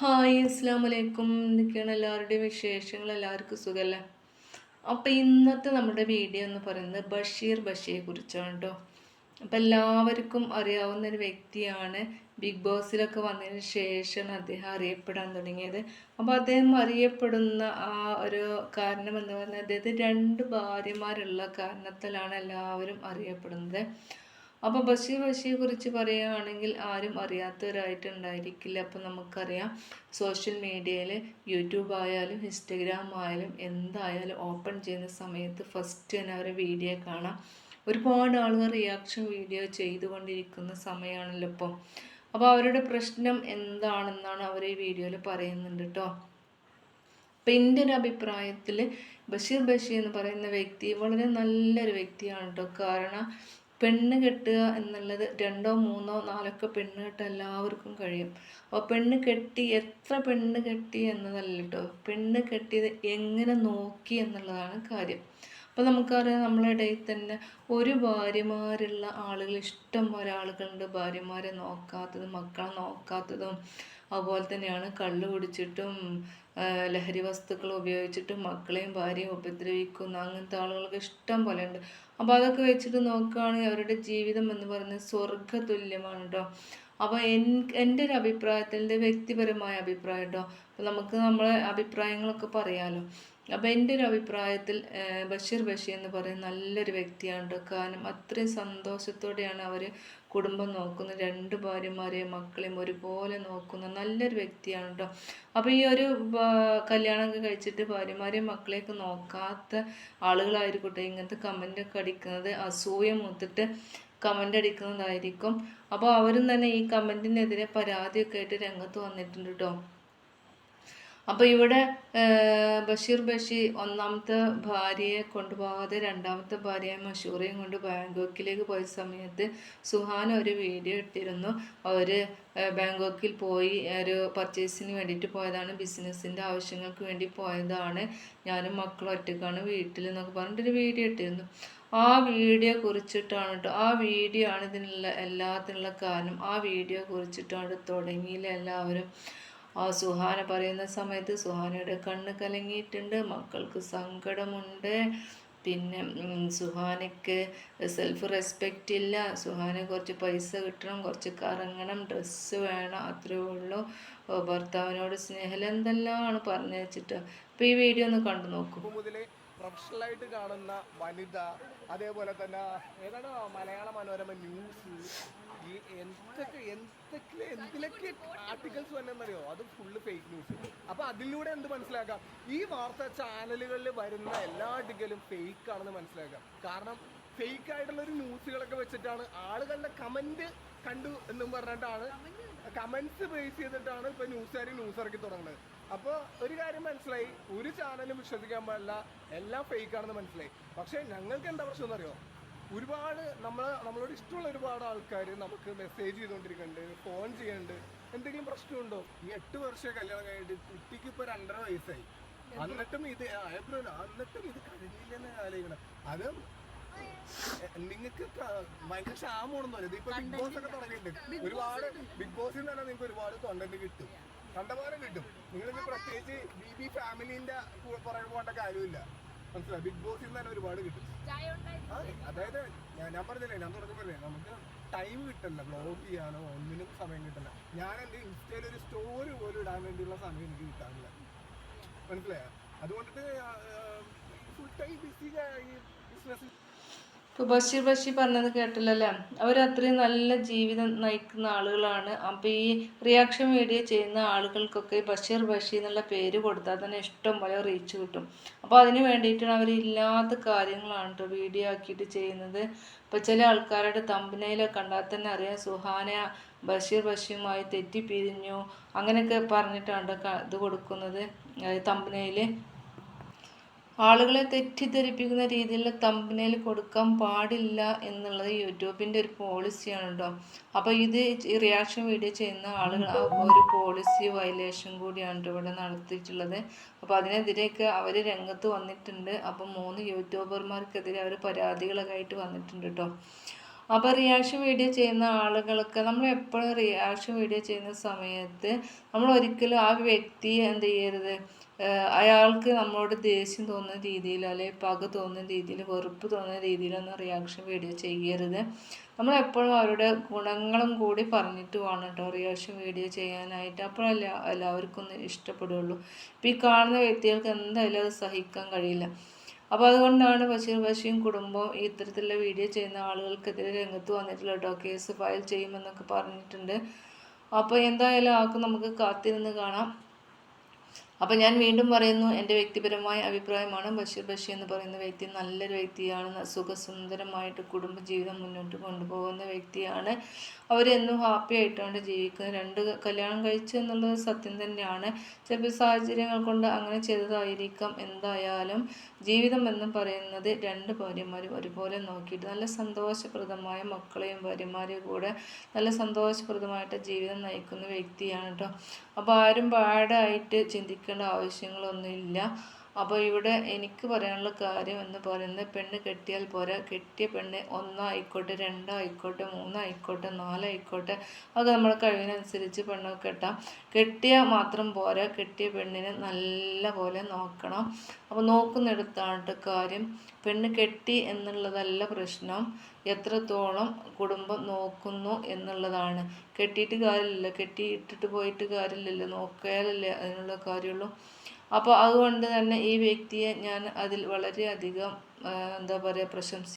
Hi അസ്സാം വലൈക്കും എന്തൊക്കെയാണ് എല്ലാവരുടെയും വിശേഷങ്ങൾ? എല്ലാവർക്കും സുഖമല്ലേ അപ്പോൾ ഇന്നത്തെ നമ്മുടെ വീഡിയോ എന്ന് പറയുന്നത് ബഷീർ ബഷിയെ കുറിച്ചാണ് കേട്ടോ അപ്പോൾ എല്ലാവർക്കും അറിയാവുന്ന ഒരു വ്യക്തിയാണ്. ബിഗ് ബോസിലൊക്കെ വന്നതിന് ശേഷമാണ് അദ്ദേഹം അറിയപ്പെടാൻ തുടങ്ങിയത്. അപ്പോൾ അദ്ദേഹം അറിയപ്പെടുന്ന ആ ഒരു കാരണം എന്ന് പറഞ്ഞാൽ അദ്ദേഹത്തിന് രണ്ട് ഭാര്യമാരുള്ള കാരണത്താലാണ് എല്ലാവരും അറിയപ്പെടുന്നത്. അപ്പോൾ ബഷീർ ബഷീർ കുറിച്ച് പറയുകയാണെങ്കിൽ ആരും അറിയാത്തവരായിട്ടുണ്ടായിരിക്കില്ല. അപ്പോൾ നമുക്കറിയാം സോഷ്യൽ മീഡിയയിൽ യൂട്യൂബ് ആയാലും ഇൻസ്റ്റഗ്രാം ആയാലും എന്തായാലും ഓപ്പൺ ചെയ്യുന്ന സമയത്ത് ഫസ്റ്റ് തന്നെ അവരെ വീഡിയോ കാണാം. ഒരുപാട് ആളുകൾ റിയാക്ഷൻ വീഡിയോ ചെയ്തുകൊണ്ടിരിക്കുന്ന സമയമാണല്ലോ ഇപ്പോൾ അപ്പോൾ അവരുടെ പ്രശ്നം എന്താണെന്നാണ് അവർ ഈ വീഡിയോയിൽ പറയുന്നുണ്ട് കേട്ടോ. അപ്പം എന്റെ ഒരു അഭിപ്രായത്തിൽ ബഷീർ ബഷീർ എന്ന് പറയുന്ന വ്യക്തി വളരെ നല്ലൊരു വ്യക്തിയാണ് കേട്ടോ. കാരണം പെണ്ണ് കെട്ടുക എന്നുള്ളത് രണ്ടോ മൂന്നോ നാലൊക്കെ പെണ്ണ് കെട്ടാൻ എല്ലാവർക്കും കഴിയും. അപ്പോൾ പെണ്ണ് കെട്ടി എത്ര പെണ്ണ് കെട്ടി എന്നതല്ല കേട്ടോ പെണ്ണ് കെട്ടിയത് എങ്ങനെ നോക്കി എന്നുള്ളതാണ് കാര്യം. അപ്പോൾ നമുക്കറിയാം നമ്മളെ ഇടയിൽ തന്നെ ഒരു ഭാര്യമാരുള്ള ആളുകൾ ഇഷ്ടം പോലെ ആളുകളുണ്ട്. ഭാര്യമാരെ നോക്കാത്തതും മക്കളെ നോക്കാത്തതും അതുപോലെ തന്നെയാണ് കള്ള് കുടിച്ചിട്ടും ലഹരി വസ്തുക്കൾ ഉപയോഗിച്ചിട്ടും മക്കളെയും ഭാര്യയും ഉപദ്രവിക്കുന്ന അങ്ങനത്തെ ആളുകൾക്ക് ഇഷ്ടം പോലെ ഉണ്ട്. അപ്പോൾ അതൊക്കെ വെച്ചിട്ട് നോക്കുകയാണെങ്കിൽ അവരുടെ ജീവിതം എന്ന് പറയുന്നത് സ്വർഗ തുല്യമാണ് കേട്ടോ. അപ്പോൾ എൻ എന്റെ ഒരു അഭിപ്രായത്തിൽ വ്യക്തിപരമായ അഭിപ്രായം കേട്ടോ. അപ്പോൾ നമുക്ക് നമ്മളെ അഭിപ്രായങ്ങളൊക്കെ പറയാമല്ലോ അപ്പോൾ എന്റെ ഒരു അഭിപ്രായത്തിൽ ബഷീർ ബഷീർ എന്ന് പറയുന്ന നല്ലൊരു വ്യക്തിയാണ് കാരണം അത്രയും സന്തോഷത്തോടെയാണ് അവർ കുടുംബം നോക്കുന്നത് രണ്ട് ഭാര്യമാരെയും മക്കളെയും ഒരുപോലെ നോക്കുന്ന നല്ലൊരു വ്യക്തിയാണ് കേട്ടോ അപ്പോൾ ഈ ഒരു കല്യാണമൊക്കെ കഴിച്ചിട്ട് ഭാര്യമാരെയും മക്കളെയൊക്കെ നോക്കാത്ത ആളുകളായിരിക്കട്ടെ ഇങ്ങനത്തെ കമന്റൊക്കെ അടിക്കുന്നത് അസൂയ മൂത്തിട്ട് കമന്റ് അടിക്കുന്നതായിരിക്കും. അപ്പോൾ അവരും തന്നെ ഈ കമന്റിനെതിരെ പരാതിയൊക്കെ ആയിട്ട് രംഗത്ത് വന്നിട്ടുണ്ട് കേട്ടോ അപ്പോൾ ഇവിടെ ബഷീർ ബഷി ഒന്നാമത്തെ ഭാര്യയെ കൊണ്ടുപോകാതെ രണ്ടാമത്തെ ഭാര്യയെ മഷൂറിയും കൊണ്ട് ബാങ്കോക്കിലേക്ക് പോയ സമയത്ത് സുഹാൻ ഒരു വീഡിയോ ഇട്ടിരുന്നു. അവർ ബാങ്കോക്കിൽ പോയി ഒരു പർച്ചേസിന് വേണ്ടിയിട്ട് പോയതാണ്. ബിസിനസ്സിന്റെ ആവശ്യങ്ങൾക്ക് വേണ്ടി പോയതാണ്. ഞാനും മക്കളും ഒറ്റക്കാണ് വീട്ടിൽ എന്നൊക്കെ പറഞ്ഞിട്ടൊരു വീഡിയോ ഇട്ടിരുന്നു. ആ വീഡിയോ കുറിച്ചിട്ടാണ് കേട്ടോ ആ വീഡിയോ ആണ് ഇതിനുള്ള എല്ലാത്തിനുള്ള കാരണം. ആ വീഡിയോ കുറിച്ചിട്ടാണ് തുടങ്ങിയില്ല എല്ലാവരും. ആ സുഹാന പറയുന്ന സമയത്ത് സുഹാനയുടെ കണ്ണ് കലങ്ങിയിട്ടുണ്ട് മക്കൾക്ക് സങ്കടമുണ്ട്. പിന്നെ സുഹാനയ്ക്ക് സെൽഫ് റെസ്പെക്റ്റ് ഇല്ല. സുഹാന കുറച്ച് പൈസ കിട്ടണം കുറച്ച് കറങ്ങണം ഡ്രസ്സ് വേണം അത്രേ ഉള്ളൂ. ഭർത്താവിനോട് സ്നേഹം എന്തെല്ലാമാണ് പറഞ്ഞു വെച്ചിട്ട്? അപ്പോൾ ഈ വീഡിയോ ഒന്ന് കണ്ടു നോക്കൂ. പ്രൊഫഷണലായിട്ട് കാണുന്ന വനിത അതേപോലെ തന്നെ ഏതാണ് മലയാള മനോരമ ന്യൂസ് ഈ എന്തൊക്കെ എന്തൊക്കെ എന്തിലൊക്കെ ആർട്ടിക്കിൾസ് വന്നെന്നറിയോ? അത് ഫുള്ള് ഫേക്ക് ന്യൂസ് അപ്പൊ അതിലൂടെ എന്ത് മനസ്സിലാക്കാം? ഈ വാർത്ത ചാനലുകളിൽ വരുന്ന എല്ലാ ആർട്ടിക്കലും ഫേക്ക് ആണെന്ന് മനസ്സിലാക്കാം. കാരണം ഫേക്ക് ആയിട്ടുള്ള ഒരു ന്യൂസുകളൊക്കെ വെച്ചിട്ടാണ് ആളുകളുടെ കമന്റ് കണ്ടു എന്നും പറഞ്ഞിട്ടാണ് കമന്റ്സ് ബേസ് ചെയ്തിട്ടാണ് ഇപ്പൊ ന്യൂസുകാർ ന്യൂസ് ഇറക്കി തുടങ്ങുന്നത്. അപ്പോൾ ഒരു കാര്യം മനസ്സിലായി. ഒരു ചാനലും വിശ്വസിക്കാൻ പാടില്ല. എല്ലാം ഫേക്ക് ആണെന്ന് മനസ്സിലായി. പക്ഷേ ഞങ്ങൾക്ക് എന്താ പ്രശ്നം എന്നറിയോ? ഒരുപാട് നമ്മൾ നമ്മളോട് ഇഷ്ടമുള്ള ഒരുപാട് ആൾക്കാർ നമുക്ക് മെസ്സേജ് ചെയ്തുകൊണ്ടിരിക്കുന്നുണ്ട് ഫോൺ ചെയ്യുന്നുണ്ട് എന്തെങ്കിലും പ്രശ്നമുണ്ടോ? ഈ എട്ട് വർഷം കല്യാണം കഴിഞ്ഞിട്ട് കുട്ടിക്ക് ഇപ്പോൾ രണ്ടര വയസ്സായി. എന്നിട്ടും ഇത് ഏപ്രിൽ എന്നിട്ടും ഇത് കഴിഞ്ഞില്ലെന്ന് ആലോചിക്കണം. അത് നിങ്ങൾക്ക് ഭയങ്കര ക്ഷാമമാണെന്ന് ഇപ്പൊ ബിഗ് ബോസ് ഒക്കെ തുടങ്ങിയിട്ടുണ്ട്. ഒരുപാട് ബിഗ് ബോസിൽ തന്നെ നിങ്ങൾക്ക് ഒരുപാട് കണ്ടന്റ് കിട്ടും. കണ്ടമാനം കിട്ടും. നിങ്ങൾക്ക് പ്രത്യേകിച്ച് ബി ബി ഫാമിലിന്റെ പുറകെ പോകേണ്ട കാര്യമില്ല. മനസ്സിലായി? ബിഗ് ബോസിൽ തന്നെ ഒരുപാട് കിട്ടും. അതായത് ഞാൻ പറഞ്ഞില്ലേ ഞാൻ തുടങ്ങി പറഞ്ഞേ നമുക്ക് ടൈം കിട്ടില്ല ബ്ലോഗ് ചെയ്യാനോ ഒന്നിനും സമയം കിട്ടില്ല ഞാൻ എന്റെ ഇൻസ്റ്റയിൽ ഒരു സ്റ്റോറി പോലും ഇടാൻ വേണ്ടിയുള്ള സമയം എനിക്ക് കിട്ടാറില്ല. മനസ്സിലായ? അതുകൊണ്ടിട്ട് full time busy business Basheer Basheer പറഞ്ഞത് കേട്ടില്ലല്ലേ? അവർ അത്രയും നല്ല ജീവിതം നയിക്കുന്ന ആളുകളാണ്. അപ്പോൾ ഈ റിയാക്ഷൻ മീഡിയ ചെയ്യുന്ന ആളുകൾക്കൊക്കെ ബഷീർ ബഷീർ എന്നുള്ള പേര് കൊടുത്താൽ തന്നെ ഇഷ്ടം പോലെ റീച്ച് കിട്ടും. അപ്പോൾ അതിന് വേണ്ടിയിട്ടാണ് അവർ ഇല്ലാത്ത കാര്യങ്ങളാണ് കേട്ടോ വീഡിയോ ആക്കിയിട്ട് ചെയ്യുന്നത്. ഇപ്പോൾ ചില ആൾക്കാരുടെ തമ്പനയിലൊക്കെ കണ്ടാൽ തന്നെ അറിയാം സുഹാന ബഷീർ ബഷീറുമായി തെറ്റിപ്പിരിഞ്ഞു അങ്ങനെയൊക്കെ പറഞ്ഞിട്ടാണ് ഇത് കൊടുക്കുന്നത് തമ്പനയിൽ ആളുകളെ തെറ്റിദ്ധരിപ്പിക്കുന്ന രീതിയിലുള്ള തമ്പനയിൽ കൊടുക്കാൻ പാടില്ല എന്നുള്ളത് യൂട്യൂബിന്റെ ഒരു പോളിസിയാണ് കേട്ടോ അപ്പോൾ ഇത് റിയാക്ഷൻ വീഡിയോ ചെയ്യുന്ന ആളുകൾ ഒരു പോളിസി വയലേഷൻ കൂടിയാണ് ഇവിടെ നടത്തിയിട്ടുള്ളത്. അപ്പോൾ അതിനെതിരെയൊക്കെ അവർ രംഗത്ത് വന്നിട്ടുണ്ട്. അപ്പോൾ മൂന്ന് യൂട്യൂബർമാർക്കെതിരെ അവർ പരാതികളൊക്കെ ആയിട്ട് വന്നിട്ടുണ്ട് കേട്ടോ. അപ്പോൾ റിയാക്ഷൻ വീഡിയോ ചെയ്യുന്ന ആളുകൾക്ക് നമ്മൾ എപ്പോഴും റിയാക്ഷൻ വീഡിയോ ചെയ്യുന്ന സമയത്ത് നമ്മൾ ഒരിക്കലും ആ വ്യക്തി എന്ത് ചെയ്യരുത്? അയാൾക്ക് നമ്മളോട് ദേഷ്യം തോന്നുന്ന രീതിയിൽ അല്ലെങ്കിൽ പക തോന്നുന്ന രീതിയിൽ വെറുപ്പ് തോന്നുന്ന രീതിയിലൊന്നും റിയാക്ഷൻ വീഡിയോ ചെയ്യരുത്. നമ്മൾ എപ്പോഴും അവരുടെ ഗുണങ്ങളും കൂടി പറഞ്ഞിട്ട് വേണം കേട്ടോ റിയാക്ഷൻ വീഡിയോ ചെയ്യാനായിട്ട്. അപ്പോഴല്ല എല്ലാവർക്കും ഒന്ന് ഇഷ്ടപ്പെടുകയുള്ളൂ ഇപ്പോൾ ഈ കാണുന്ന വ്യക്തികൾക്ക് എന്തായാലും അത് സഹിക്കാൻ കഴിയില്ല. അപ്പോൾ അതുകൊണ്ടാണ് ബഷീർ ബഷീം കുടുംബം ഇത്തരത്തിലുള്ള വീഡിയോ ചെയ്യുന്ന ആളുകൾക്കെതിരെ രംഗത്ത് വന്നിട്ടുള്ള കേസ് ഫയൽ ചെയ്യുമെന്നൊക്കെ പറഞ്ഞിട്ടുണ്ട്. അപ്പോൾ എന്തായാലും ആക്കും നമുക്ക് കാത്തിരുന്ന് കാണാം. അപ്പോൾ ഞാൻ വീണ്ടും പറയുന്നു എന്റെ വ്യക്തിപരമായ അഭിപ്രായമാണ് ബഷീർ ബഷീർ എന്ന് പറയുന്ന വ്യക്തി നല്ലൊരു വ്യക്തിയാണ് സുഖസുന്ദരമായിട്ട് കുടുംബജീവിതം മുന്നോട്ട് കൊണ്ടുപോകുന്ന വ്യക്തിയാണ്. അവരെന്നും ഹാപ്പി ആയിട്ടാണ് ജീവിക്കുന്നത്. രണ്ട് കല്യാണം കഴിച്ചു എന്നുള്ളത് സത്യം തന്നെയാണ്. ചിലപ്പോൾ സാഹചര്യങ്ങൾ കൊണ്ട് അങ്ങനെ ചെയ്തതായിരിക്കാം. എന്തായാലും ജീവിതം എന്ന് പറയുന്നത് രണ്ട് ഭാര്യമാരും ഒരുപോലെ നോക്കിയിട്ട് നല്ല സന്തോഷപ്രദമായ മക്കളെയും ഭാര്യമാരെയും കൂടെ നല്ല സന്തോഷപ്രദമായിട്ട് ജീവിതം നയിക്കുന്ന വ്യക്തിയാണ് കേട്ടോ അപ്പോൾ ആരും പാടായിട്ട് ബാഡായിട്ട് ചിന്തിക്കേണ്ട ആവശ്യങ്ങളൊന്നുമില്ല. അപ്പോൾ ഇവിടെ എനിക്ക് പറയാനുള്ള കാര്യം എന്ന് പറയുന്നത് പെണ്ണ് കെട്ടിയാൽ പോരാ. കെട്ടിയ പെണ്ണ് ഒന്നായിക്കോട്ടെ രണ്ടായിക്കോട്ടെ മൂന്നായിക്കോട്ടെ നാലായിക്കോട്ടെ അത് നമ്മുടെ കഴിവിനനുസരിച്ച് പെണ്ണ് കെട്ടാം. കെട്ടിയ മാത്രം പോരാ. കെട്ടിയ പെണ്ണിനെ നല്ല പോലെ നോക്കണം. അപ്പോൾ നോക്കുന്നിടത്താണ് കാര്യം. പെണ്ണ് കെട്ടി എന്നുള്ളതല്ല പ്രശ്നം. എത്രത്തോളം കുടുംബം നോക്കുന്നു എന്നുള്ളതാണ്. കെട്ടിയിട്ട് കാര്യമില്ല. കെട്ടി ഇട്ടിട്ട് പോയിട്ട് കാര്യമില്ലല്ലോ. നോക്കിയാലല്ലേ അതിനുള്ള കാര്യമുള്ളൂ. അപ്പോൾ അതുകൊണ്ട് തന്നെ ഈ വ്യക്തിയെ ഞാൻ അതിൽ വളരെയധികം എന്താ പറയുക പ്രശംസി